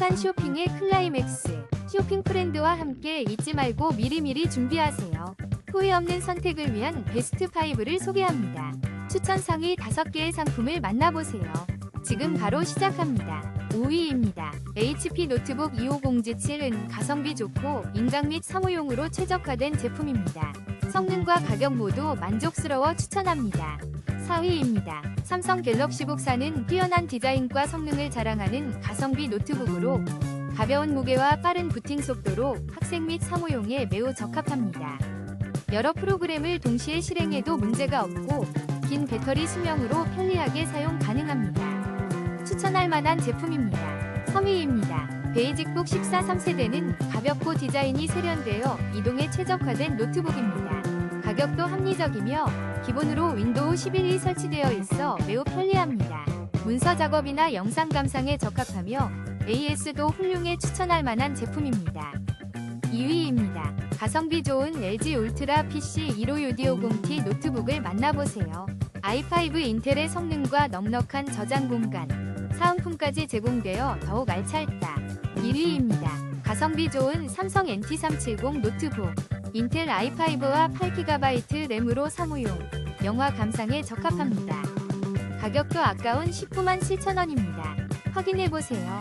행복한 쇼핑의 클라이맥스. 쇼핑 프렌드와 함께 잊지 말고 미리미리 준비하세요. 후회 없는 선택을 위한 베스트 5를 소개합니다. 추천 상위 5개의 상품을 만나보세요. 지금 바로 시작합니다. 5위입니다. HP 노트북 2507은 가성비 좋고 인강 및 사무용으로 최적화된 제품입니다. 성능과 가격 모두 만족스러워 추천합니다. 4위입니다. 삼성 갤럭시북4는 뛰어난 디자인과 성능을 자랑하는 가성비 노트북으로 가벼운 무게와 빠른 부팅 속도로 학생 및 사무용에 매우 적합합니다. 여러 프로그램을 동시에 실행해도 문제가 없고 긴 배터리 수명으로 편리하게 사용 가능합니다. 추천할 만한 제품입니다. 3위입니다. 베이직북 14 3세대는 가볍고 디자인이 세련되어 이동에 최적화된 노트북입니다. 가격도 합리적이며 기본으로 윈도우 11이 설치되어 있어 매우 편리합니다. 문서 작업이나 영상 감상에 적합하며 AS도 훌륭해 추천할 만한 제품입니다. 2위입니다. 가성비 좋은 LG 울트라 PC 15UD50T 노트북을 만나보세요. i5 인텔의 성능과 넉넉한 저장 공간, 사은품까지 제공되어 더욱 알찰다. 1위입니다. 가성비 좋은 삼성 NT370 노트북. 인텔 i5와 8GB 램으로 사무용, 영화 감상에 적합합니다. 가격도 아까운 19만 7천원입니다. 확인해보세요.